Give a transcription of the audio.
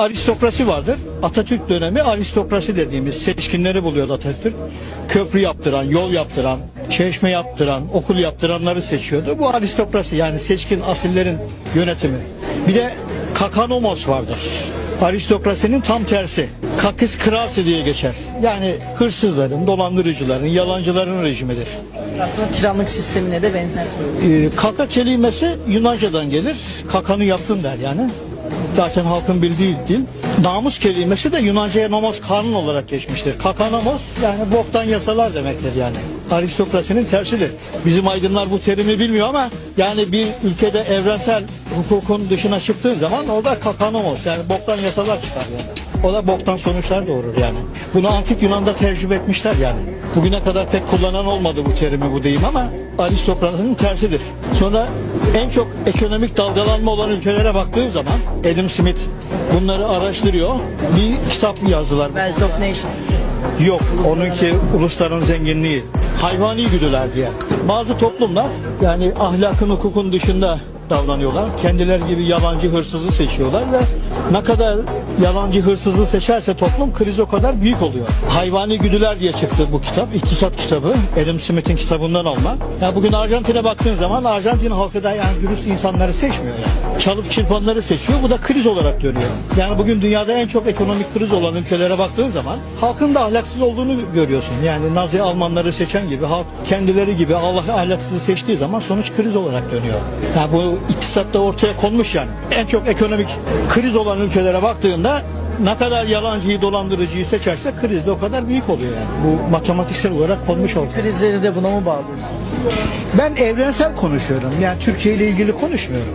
aristokrasi vardır. Atatürk dönemi aristokrasi dediğimiz seçkinleri buluyor Atatürk. Köprü yaptıran, yol yaptıran, çeşme yaptıran, okul yaptıranları seçiyordu. Bu aristokrasi yani seçkin asillerin yönetimi. Bir de kakanomos vardır. Aristokrasinin tam tersi. Kakis krasi diye geçer. Yani hırsızların, dolandırıcıların, yalancıların rejimidir. Aslında tiranlık sistemine de benzer. Ee, kaka kelimesi Yunanca'dan gelir. Kakanı yaptın der yani. Zaten halkın bildiği dil. Namus kelimesi de Yunanca'ya namaz kanun olarak geçmiştir. Kakanamos yani boktan yasalar demektir yani. Aristokrasinin tersidir. Bizim aydınlar bu terimi bilmiyor ama yani bir ülkede evrensel hukukun dışına çıktığın zaman orada kakanamos yani boktan yasalar çıkar yani. O da boktan sonuçlar doğurur yani. Bunu antik Yunan'da tercüme etmişler yani. Bugüne kadar pek kullanan olmadı bu terimi bu deyim ama aristokrasinin tersidir. Sonra en çok ekonomik dalgalanma olan ülkelere baktığın zaman Adam Smith bunları araştırıyor. Bir kitap yazdılar. Wealth of Nations. Yok, onunki ulusların zenginliği. Hayvani güdüler diye. Bazı toplumlar yani ahlakın hukukun dışında davranıyorlar. Kendileri gibi yalancı hırsızı seçiyorlar ve ne kadar yalancı hırsızı seçerse toplum kriz o kadar büyük oluyor. Hayvani güdüler diye çıktı bu kitap. İktisat kitabı. Adam Smith'in kitabından alma. Yani bugün Arjantin'e baktığın zaman Arjantin halkı da yani dürüst insanları seçmiyor yani. Çalıp çırpanları seçiyor. Bu da kriz olarak görüyor. Yani bugün dünyada en çok ekonomik kriz olan ülkelere baktığın zaman halkın da ahlaksız olduğunu görüyorsun. Yani Nazi Almanları seçen gibi halk kendileri gibi Allah ahlaksızı seçtiği zaman sonuç kriz olarak dönüyor. Yani bu iktisatta ortaya konmuş yani. En çok ekonomik kriz olan ülkelere baktığında ne kadar yalancıyı dolandırıcıyı seçerse kriz de o kadar büyük oluyor yani. Bu matematiksel olarak konmuş ortaya. Krizleri de buna mı bağlıyorsun? Ben evrensel konuşuyorum. Yani Türkiye ile ilgili konuşmuyorum.